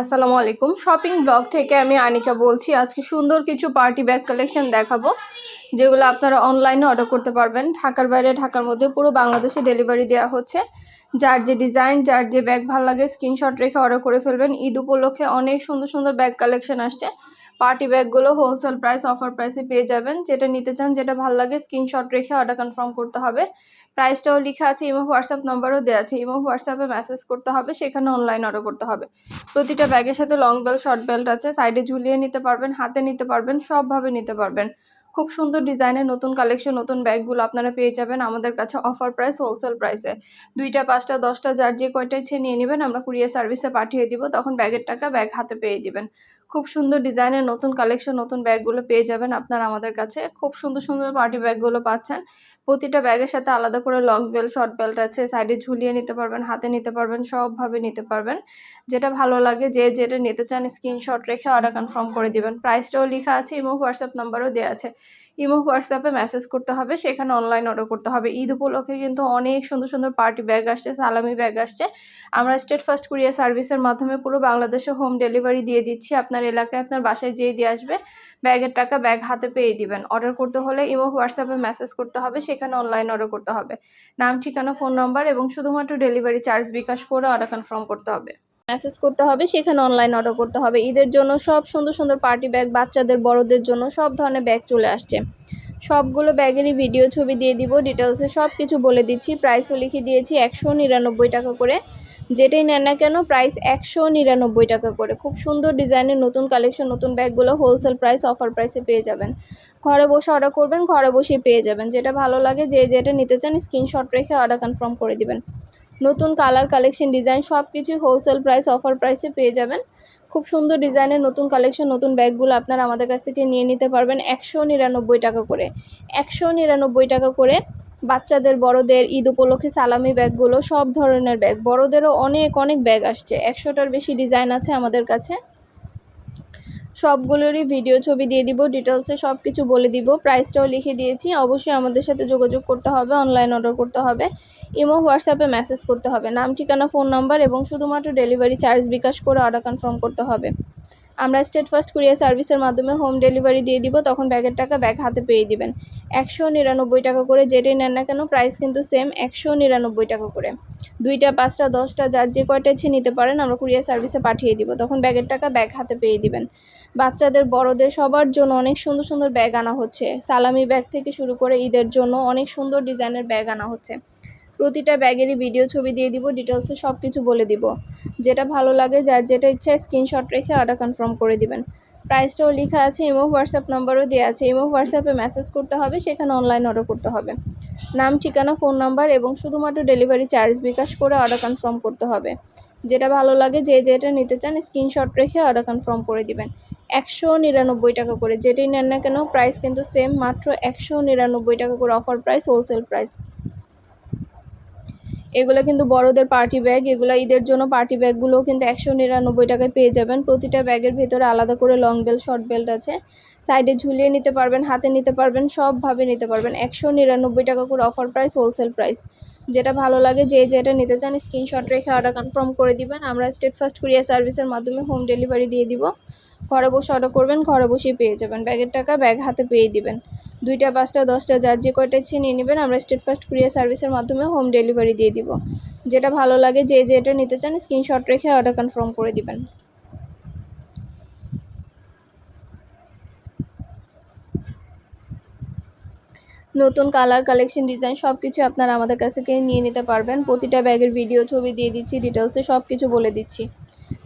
আসসালামু আলাইকুম। Shopping blog থেকে আমি আনিকা বলছি। আজকে সুন্দর কিছু পার্টি ব্যাগ কালেকশন দেখাবো, যেগুলো আপনারা অনলাইনে অর্ডার করতে পারবেন। ঢাকার বাইরে, ঢাকার মধ্যে পুরো বাংলাদেশে ডেলিভারি দেওয়া হচ্ছে। যার যে ডিজাইন যার যে ব্যাগ ভালো লাগে স্ক্রিনশট রেখে অর্ডার করে ফেলবেন। ঈদ উপলক্ষে অনেক সুন্দর সুন্দর ব্যাগ কালেকশন আসছে। পার্টি ব্যাগগুলো হোলসেল প্রাইস অফার প্রাইসে পেয়ে যাবেন। যেটা নিতে চান, যেটা ভালো লাগে স্ক্রিনশট রেখে অর্ডার কনফার্ম করতে হবে। প্রাইসটাও লেখা আছে ইমো হোয়াটসঅ্যাপ নাম্বারও দেওয়া আছে। ইমো হোয়াটসঅ্যাপে মেসেজ করতে হবে, সেখানে অনলাইন অর্ডার করতে হবে। প্রতিটা ব্যাগের সাথে লং বেল্ট শর্ট বেল্ট আছে। সাইডে ঝুলিয়ে নিতে পারবেন, হাতে নিতে পারবেন, সবভাবে নিতে পারবেন। খুব সুন্দর ডিজাইনের নতুন কালেকশন নতুন ব্যাগগুলো আপনারা পেয়ে যাবেন আমাদের কাছে অফার প্রাইস হোলসেল প্রাইসে দুইটা, পাঁচটা, দশটা, যার যে কয়টা ইচ্ছে নিয়ে নেবেন, আমরা কুরিয়ার সার্ভিসে পাঠিয়ে দিব। তখন ব্যাগের টাকা ব্যাগ হাতে পেয়ে দিবেন। খুব সুন্দর ডিজাইনের নতুন কালেকশন নতুন ব্যাগগুলো পেয়ে যাবেন আপনারা আমাদের কাছে। খুব সুন্দর সুন্দর পার্টি ব্যাগগুলো পাচ্ছেন। প্রতিটা ব্যাগের সাথে আলাদা করে লং বেল্ট শর্ট বেল্ট আছে। সাইডে ঝুলিয়ে নিতে পারবেন, হাতে নিতে পারবেন, সবভাবে নিতে পারবেন। যেটা ভালো লাগে, যে যেটা নিতে চান স্ক্রিনশট রেখে অর্ডার কনফার্ম করে দিবেন। প্রাইসটাও লেখা আছে এবং হোয়াটসঅ্যাপ নাম্বারও দেওয়া আছে। ইমো, হোয়াটসঅ্যাপে মেসেজ করতে হবে, সেখানে অনলাইন অর্ডার করতে হবে। ঈদ উপলক্ষে কিন্তু অনেক সুন্দর সুন্দর পার্টি ব্যাগ আসছে, সালামি ব্যাগ আসছে। আমরা স্টেট ফার্স্ট কুরিয়ার সার্ভিসের মাধ্যমে পুরো বাংলাদেশে হোম ডেলিভারি দিয়ে দিচ্ছি। আপনার এলাকায় আপনার বাসায় যেয়ে দিয়ে আসবে, ব্যাগের টাকা ব্যাগ হাতে পেয়ে দিবেন। অর্ডার করতে হলে ইমো, হোয়াটসঅ্যাপে মেসেজ করতে হবে, সেখানে অনলাইন অর্ডার করতে হবে। নাম, ঠিকানা, ফোন নাম্বার এবং শুধুমাত্র ডেলিভারি চার্জ বিকাশ করে অর্ডার কনফার্ম করতে হবে। মেসেজ করতে হবে, সেখানে অনলাইন অর্ডার করতে হবে। ঈদের জন্য সব সুন্দর সুন্দর পার্টি ব্যাগ বাচ্চাদের, বড়দের জন্য সব ধরনের ব্যাগ চলে আসছে। সবগুলো ব্যাগেরই ভিডিও ছবি দিয়ে দিব ডিটেলসে সব কিছু বলে দিচ্ছি। প্রাইসও লিখে দিয়েছি একশো নিরানব্বই টাকা করে। যেটাই নেন না কেন প্রাইস একশো নিরানব্বই টাকা করে। খুব সুন্দর ডিজাইনের নতুন কালেকশন নতুন ব্যাগগুলো হোলসেল প্রাইস অফার প্রাইসে পেয়ে যাবেন। ঘরে বসে অর্ডার করবেন, ঘরে বসেই পেয়ে যাবেন। যেটা ভালো লাগে, যে যেটা নিতে চান স্ক্রিনশট রেখে অর্ডার কনফার্ম করে দিবেন। নতুন কালার কালেকশন ডিজাইন সব কিছুই হোলসেল প্রাইস অফার প্রাইসে পেয়ে যাবেন। খুব সুন্দর ডিজাইনের নতুন কালেকশন নতুন ব্যাগগুলো আপনারা আমাদের কাছ থেকে নিয়ে নিতে পারবেন একশো নিরানব্বই টাকা করে। একশো নিরানব্বই টাকা করে বাচ্চাদের, বড়দের, ঈদ উপলক্ষে সালামি ব্যাগগুলো, সব ধরনের ব্যাগ। বড়দেরও অনেক অনেক ব্যাগ আসছে। একশোটার বেশি ডিজাইন আছে আমাদের কাছে। সবগুলোরই ভিডিও ছবি দিয়ে দিব ডিটেলসে সব কিছু বলে দিব। প্রাইসটাও লিখে দিয়েছি। অবশ্যই আমাদের সাথে যোগাযোগ করতে হবে অনলাইন অর্ডার করতে হবে। ইমো হোয়াটসঅ্যাপে মেসেজ করতে হবে। নাম, ঠিকানা ফোন নাম্বার এবং শুধুমাত্র ডেলিভারি চার্জ বিকাশ করে অর্ডার কনফার্ম করতে হবে। আমরা স্টেট ফার্স্ট কুরিয়ার সার্ভিসের মাধ্যমে হোম ডেলিভারি দিয়ে দিব, তখন ব্যাগের টাকা ব্যাগ হাতে পেয়ে দিবেন। একশো নিরানব্বই টাকা করে যেটাই নেন না কেন প্রাইস কিন্তু সেম একশো নিরানব্বই টাকা করে। দুইটা, পাঁচটা, দশটা, যার যে কয়টা ইচ্ছে নিতে পারেন, আমরা কুরিয়ার সার্ভিসে পাঠিয়ে দিব। তখন ব্যাগের টাকা ব্যাগ হাতে পেয়ে দিবেন। বাচ্চাদের, বড়দের সবার জন্য অনেক সুন্দর সুন্দর ব্যাগ আনা হচ্ছে। সালামি ব্যাগ থেকে শুরু করে ঈদের জন্য অনেক সুন্দর ডিজাইনের ব্যাগ আনা হচ্ছে। প্রতিটা ব্যাগেরই ভিডিও ছবি দিয়ে দিব ডিটেলসে সব কিছু বলে দিব। যেটা ভালো লাগে, যার যেটা ইচ্ছা স্ক্রিনশট রেখে অর্ডার কনফার্ম করে দিবেন। প্রাইসটাও লেখা আছে, ইমো, হোয়াটসঅ্যাপ নাম্বারও দেওয়া আছে। ইমো, হোয়াটসঅ্যাপে মেসেজ করতে হবে, সেখানে অনলাইন অর্ডার করতে হবে। নাম, ঠিকানা ফোন নাম্বার এবং শুধুমাত্র ডেলিভারি চার্জ বিকাশ করে অর্ডার কনফার্ম করতে হবে। যেটা ভালো লাগে, যে যেটা নিতে চান স্ক্রিনশট রেখে অর্ডার কনফার্ম করে দিবেন। একশো নিরানব্বই টাকা করে। যেটাই নেন না কেন প্রাইস কিন্তু সেম মাত্র একশো নিরানব্বই টাকা করে অফার প্রাইস হোলসেল প্রাইস এগুলো কিন্তু বড়দের পার্টি ব্যাগ এগুলো ঈদের জন্য পার্টি ব্যাগগুলোও কিন্তু একশো নিরানব্বই টাকায় পেয়ে যাবেন। প্রতিটা ব্যাগের ভেতরে আলাদা করে লং বেল্ট শর্ট বেল্ট আছে। সাইডে ঝুলিয়ে নিতে পারবেন, হাতে নিতে পারবেন, সবভাবে নিতে পারবেন। একশো নিরানব্বই টাকা করে অফার প্রাইস হোলসেল প্রাইস যেটা ভালো লাগে, যে যেটা নিতে চান স্ক্রিনশট রেখে অর্ডার কনফার্ম করে দিবেন। আমরা স্টেট ফার্স্ট কুরিয়ার সার্ভিসের মাধ্যমে হোম ডেলিভারি দিয়ে দিব। ঘরে বসে অর্ডার করবেন, ঘরে বসেই পেয়ে যাবেন। ব্যাগের টাকা ব্যাগ হাতে পেয়ে দিবেন। দুইটা, পাঁচটা, দশটা, যার যে কয়টা ইচ্ছে নিয়ে নেবেন, আমরা স্টেট ফার্স্ট কুরিয়ার সার্ভিসের মাধ্যমে হোম ডেলিভারি দিয়ে দিব। যেটা ভালো লাগে, যে যেটা নিতে চান, স্ক্রিনশট রেখে অর্ডার কনফার্ম করে দিবেন। নতুন কালার কালেকশন ডিজাইন সব কিছু আপনারা আমাদের কাছ থেকে নিয়ে নিতে পারবেন। প্রতিটা ব্যাগের ভিডিও ছবি দিয়ে দিচ্ছি ডিটেলসে সব কিছু বলে দিচ্ছি।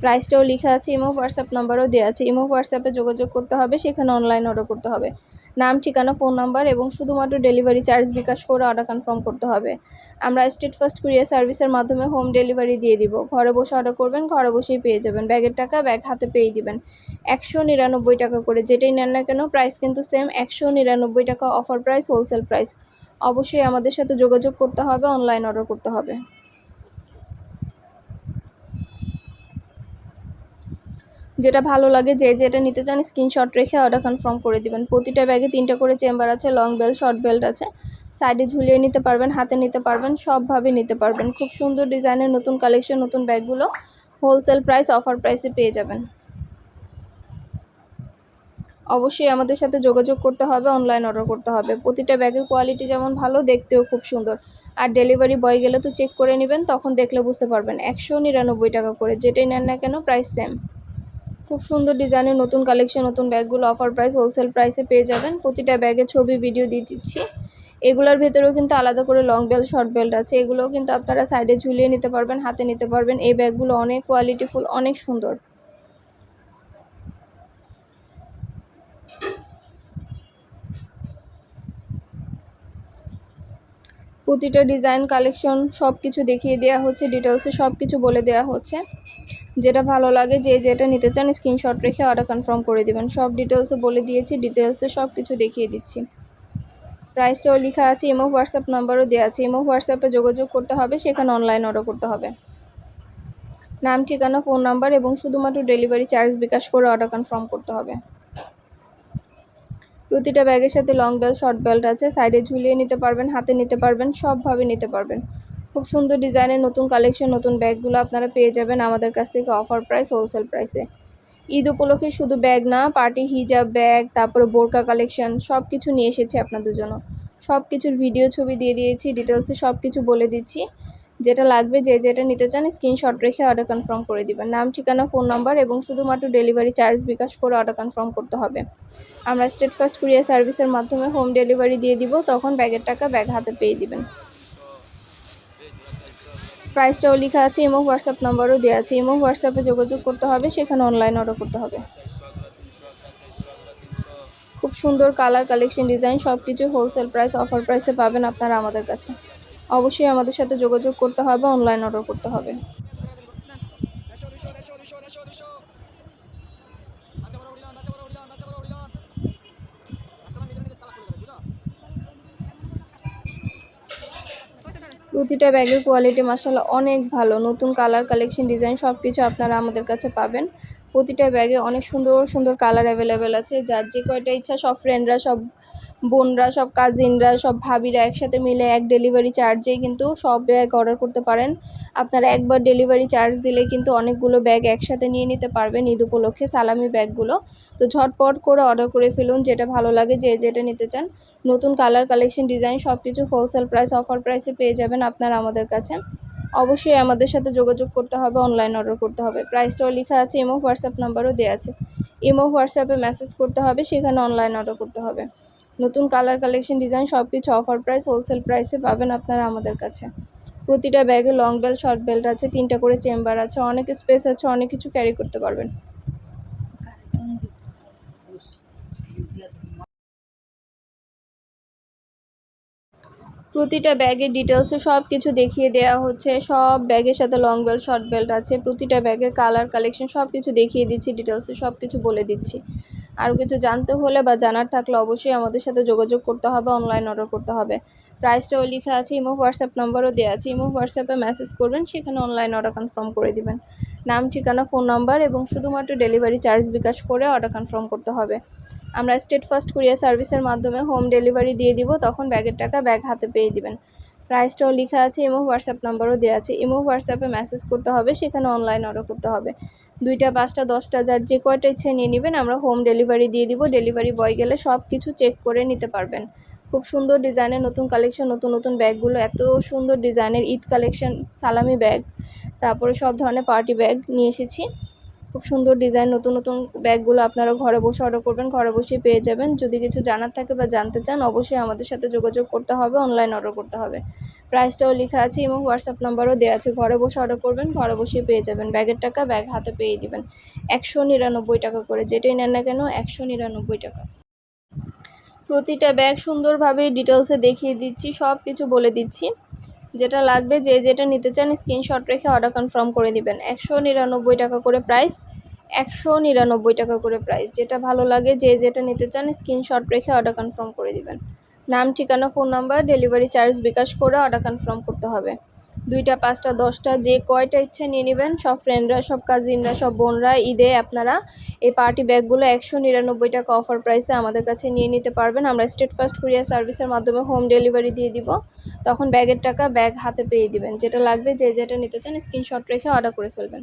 প্রাইসটাও লেখা আছে, ইমো হোয়াটসঅ্যাপ নাম্বারও দেওয়া আছে। ইমো হোয়াটসঅ্যাপে যোগাযোগ করতে হবে, সেখানে অনলাইন অর্ডার করতে হবে। নাম, ঠিকানা ফোন নাম্বার এবং শুধুমাত্র ডেলিভারি চার্জ বিকাশ করে অর্ডার কনফার্ম করতে হবে। আমরা স্টেট ফার্স্ট কুরিয়ার সার্ভিসের মাধ্যমে হোম ডেলিভারি দিয়ে দিব। ঘরে বসে অর্ডার করবেন, ঘরে বসেই পেয়ে যাবেন। ব্যাগের টাকা ব্যাগ হাতে পেয়ে দিবেন। একশো নিরানব্বই টাকা করে যেটাই নেন না কেন প্রাইস কিন্তু সেম একশো নিরানব্বই টাকা অফার প্রাইস হোলসেল প্রাইস অবশ্যই আমাদের সাথে যোগাযোগ করতে হবে অনলাইন অর্ডার করতে হবে। যেটা ভালো লাগে, যে যেটা নিতে চান স্ক্রিনশট রেখে অর্ডার কনফার্ম করে দিবেন। প্রতিটা ব্যাগে তিনটা করে চেম্বার আছে লং বেল্ট শর্ট বেল্ট আছে। সাইডে ঝুলিয়ে নিতে পারবেন, হাতে নিতে পারবেন, সবভাবে নিতে পারবেন। খুব সুন্দর ডিজাইনের নতুন কালেকশন নতুন ব্যাগগুলো হোলসেল প্রাইস অফার প্রাইসে পেয়ে যাবেন। অবশ্যই আমাদের সাথে যোগাযোগ করতে হবে অনলাইন অর্ডার করতে হবে। প্রতিটা ব্যাগের কোয়ালিটি যেমন ভালো, দেখতেও খুব সুন্দর। আর ডেলিভারি বয় গেলে তো চেক করে নেবেন, তখন দেখলে বুঝতে পারবেন। একশো নিরানব্বই টাকা করে, যেটাই নেন না কেন প্রাইস সেম খুব সুন্দর ডিজাইনের নতুন কালেকশন, নতুন ব্যাগগুলো অফার প্রাইস হোলসেল প্রাইসে পেয়ে যাবেন। প্রতিটা ব্যাগের ছবি ভিডিও দিয়ে দিচ্ছি। এগুলোর ভেতরেও কিন্তু আলাদা করে লং বেল্ট শর্ট বেল্ট আছে। এগুলোও কিন্তু আপনারা সাইডে ঝুলিয়ে নিতে পারবেন, হাতে নিতে পারবেন। এই ব্যাগগুলো অনেক কোয়ালিটিফুল অনেক সুন্দর। প্রতিটা ডিজাইন কালেকশন সব কিছু দেখিয়ে দেওয়া হচ্ছে ডিটেলসে সব কিছু বলে দেওয়া হচ্ছে। যেটা ভালো লাগে, যে যেটা নিতে চান স্ক্রিনশট রেখে অর্ডার কনফার্ম করে দেবেন। সব ডিটেলসে বলে দিয়েছি ডিটেলসে সব কিছু দেখিয়ে দিচ্ছি। প্রাইসটাও লেখা আছে ইমো হোয়াটসঅ্যাপ নাম্বারও দেওয়া আছে। ইমো হোয়াটসঅ্যাপে যোগাযোগ করতে হবে, সেখানে অনলাইন অর্ডার করতে হবে। নাম, ঠিকানা ফোন নাম্বার এবং শুধুমাত্র ডেলিভারি চার্জ বিকাশ করে অর্ডার কনফার্ম করতে হবে। প্রতিটা ব্যাগের সাথে লং বেল্ট শর্ট বেল্ট আছে। সাইডে ঝুলিয়ে নিতে পারবেন, হাতে নিতে পারবেন, সবভাবে নিতে পারবেন। খুব সুন্দর ডিজাইনের নতুন কালেকশন, নতুন ব্যাগগুলো আপনারা পেয়ে যাবেন আমাদের কাছ থেকে অফার প্রাইস হোলসেল প্রাইসে ঈদ উপলক্ষে শুধু ব্যাগ না পার্টি হিজাব ব্যাগ তারপরে বোরকা কালেকশন সব কিছু নিয়ে এসেছি আপনাদের জন্য। সব কিছুর ভিডিও ছবি দিয়ে দিয়েছি ডিটেলসে সব কিছু বলে দিচ্ছি। যেটা লাগবে, যে যেটা নিতে চান স্ক্রিনশট রেখে অর্ডার কনফার্ম করে দিবেন। নাম, ঠিকানা ফোন নাম্বার এবং শুধুমাত্র ডেলিভারি চার্জ বিকাশ করে অর্ডার কনফার্ম করতে হবে। আমরা স্টেট ফার্স্ট কুরিয়ার সার্ভিসের মাধ্যমে হোম ডেলিভারি দিয়ে দিব, তখন ব্যাগের টাকা ব্যাগ হাতে পেয়ে দিবেন। প্রাইসটাও লেখা আছে ইমো হোয়াটসঅ্যাপ নাম্বারও দেওয়া আছে। ইমো হোয়াটসঅ্যাপে যোগাযোগ করতে হবে, সেখানে অনলাইন অর্ডার করতে হবে। খুব সুন্দর কালার কালেকশন ডিজাইন সব কিছু হোলসেল প্রাইস অফার প্রাইসে পাবেন আপনারা আমাদের কাছে। অবশ্যই আমাদের সাথে যোগাযোগ করতে হবে অনলাইন অর্ডার করতে হবে। প্রতিটা ব্যাগের কোয়ালিটি মার্শাল অনেক ভালো। নতুন কালার কালেকশন ডিজাইন সব কিছু আপনারা আমাদের কাছে পাবেন। প্রতিটা ব্যাগে অনেক সুন্দর সুন্দর কালার অ্যাভেলেবেল আছে। যার যে কয়টা ইচ্ছা সব ফ্রেন্ডরা সব বোনরা, সব কাজিনরা সব ভাবিরা একসাথে মিলে এক ডেলিভারি চার্জেই কিন্তু সব ব্যাগ অর্ডার করতে পারেন। আপনারা একবার ডেলিভারি চার্জ দিলে কিন্তু অনেকগুলো ব্যাগ একসাথে নিয়ে নিতে পারবেন ঈদ উপলক্ষে সালামি ব্যাগগুলো। তো ঝটপট করে অর্ডার করে ফেলুন, যেটা ভালো লাগে, যে যেটা নিতে চান। নতুন কালার কালেকশন ডিজাইন সব কিছু হোলসেল প্রাইস অফার প্রাইসে পেয়ে যাবেন আপনারা আমাদের কাছে। অবশ্যই আমাদের সাথে যোগাযোগ করতে হবে অনলাইন অর্ডার করতে হবে। প্রাইসটাও লেখা আছে ইমো হোয়াটসঅ্যাপ নাম্বারও দেওয়া আছে। ইমো হোয়াটসঅ্যাপে মেসেজ করতে হবে, সেখানে অনলাইন অর্ডার করতে হবে। নতুন কালার কালেকশন ডিজাইন সব কিছু অফার প্রাইস হোলসেল প্রাইসে পাবেন আপনারা আমাদের কাছে। প্রতিটা ব্যাগে লং বেল্ট শর্ট বেল্ট আছে, তিনটা করে চেম্বার আছে, অনেক স্পেস আছে, অনেক কিছু ক্যারি করতে পারবেন। প্রতিটা ব্যাগের ডিটেলসে সব কিছু দেখিয়ে দেওয়া হচ্ছে, সব ব্যাগের সাথে লং বেল্ট শর্ট বেল্ট আছে, প্রতিটা ব্যাগের কালার কালেকশন সব কিছু দেখিয়ে দিচ্ছি ডিটেলসে সব কিছু বলে দিচ্ছি। আরও কিছু জানতে হলে বা জানার থাকলে অবশ্যই আমাদের সাথে যোগাযোগ করতে হবে অনলাইন অর্ডার করতে হবে। প্রাইসটাও লেখা আছে, ইমো হোয়াটসঅ্যাপ নাম্বারও দেওয়া আছে, ইমো হোয়াটসঅ্যাপে মেসেজ করবেন, সেখানে অনলাইন অর্ডার কনফার্ম করে দিবেন। নাম, ঠিকানা ফোন নাম্বার এবং শুধুমাত্র ডেলিভারি চার্জ বিকাশ করে অর্ডার কনফার্ম করতে হবে। আমরা স্টেট ফার্স্ট কুরিয়ার সার্ভিসের মাধ্যমে হোম ডেলিভারি দিয়ে দিব, তখন ব্যাগের টাকা ব্যাগ হাতে পেয়ে দিবেন। প্রাইসটাও লেখা আছে, ইমো হোয়াটসঅ্যাপ নাম্বারও দেওয়া আছে। ইমো হোয়াটসঅ্যাপে মেসেজ করতে হবে, সেখানে অনলাইন অর্ডার করতে হবে। দুইটা, পাঁচটা, দশটা, যার যে কয়টা ইচ্ছে নিয়ে নেবেন, আমরা হোম ডেলিভারি দিয়ে দিব। ডেলিভারি বয় গেলে সব কিছু চেক করে নিতে পারবেন। খুব সুন্দর ডিজাইনের নতুন কালেকশন নতুন নতুন ব্যাগগুলো, এত সুন্দর ডিজাইনের ঈদ কালেকশন সালামি ব্যাগ তারপরে সব ধরনের পার্টি ব্যাগ নিয়ে এসেছি। খুব সুন্দর ডিজাইন নতুন নতুন ব্যাগগুলো আপনারা ঘরে বসে অর্ডার করবেন, ঘরে বসেই পেয়ে যাবেন। যদি কিছু জানার থাকে বা জানতে চান, অবশ্যই আমাদের সাথে যোগাযোগ করতে হবে অনলাইন অর্ডার করতে হবে। প্রাইসটাও লেখা আছে এবং হোয়াটসঅ্যাপ নাম্বারও দেওয়া আছে। ঘরে বসে অর্ডার করবেন, ঘরে বসেই পেয়ে যাবেন। ব্যাগের টাকা ব্যাগ হাতে পেয়ে দিবেন। একশো নিরানব্বই টাকা করে, যেটাই নেন না কেন, একশো নিরানব্বই টাকা। প্রতিটা ব্যাগ সুন্দরভাবে ডিটেলসে দেখিয়ে দিচ্ছি সব কিছু বলে দিচ্ছি। যেটা লাগবে যে যেটা নিতে চান স্ক্রিনশট রেখে অর্ডার কনফার্ম করে দিবেন। একশো নিরানব্বই টাকা করে প্রাইস একশো নিরানব্বই টাকা করে প্রাইস যেটা ভালো লাগে, যে যেটা নিতে চান স্ক্রিনশট রেখে অর্ডার কনফার্ম করে দিবেন। নাম, ঠিকানা phone number delivery charge Bkash করে অর্ডার কনফার্ম করতে হবে। দুইটা, পাঁচটা, দশটা, যে কয়টা ইচ্ছে নিয়ে নেবেন, সব ফ্রেন্ডরা সব কাজিনরা সব বোনরা ঈদে আপনারা এই পার্টি ব্যাগগুলো একশো নিরানব্বই টাকা অফার প্রাইসে আমাদের কাছে নিয়ে নিতে পারবেন। আমরা স্টেট ফার্স্ট কুরিয়ার সার্ভিসের মাধ্যমে হোম ডেলিভারি দিয়ে দিব। তখন ব্যাগের টাকা ব্যাগ হাতে পেয়ে দিবেন। যেটা লাগবে, যে যেটা নিতে চান স্ক্রিনশট রেখে অর্ডার করে ফেলবেন।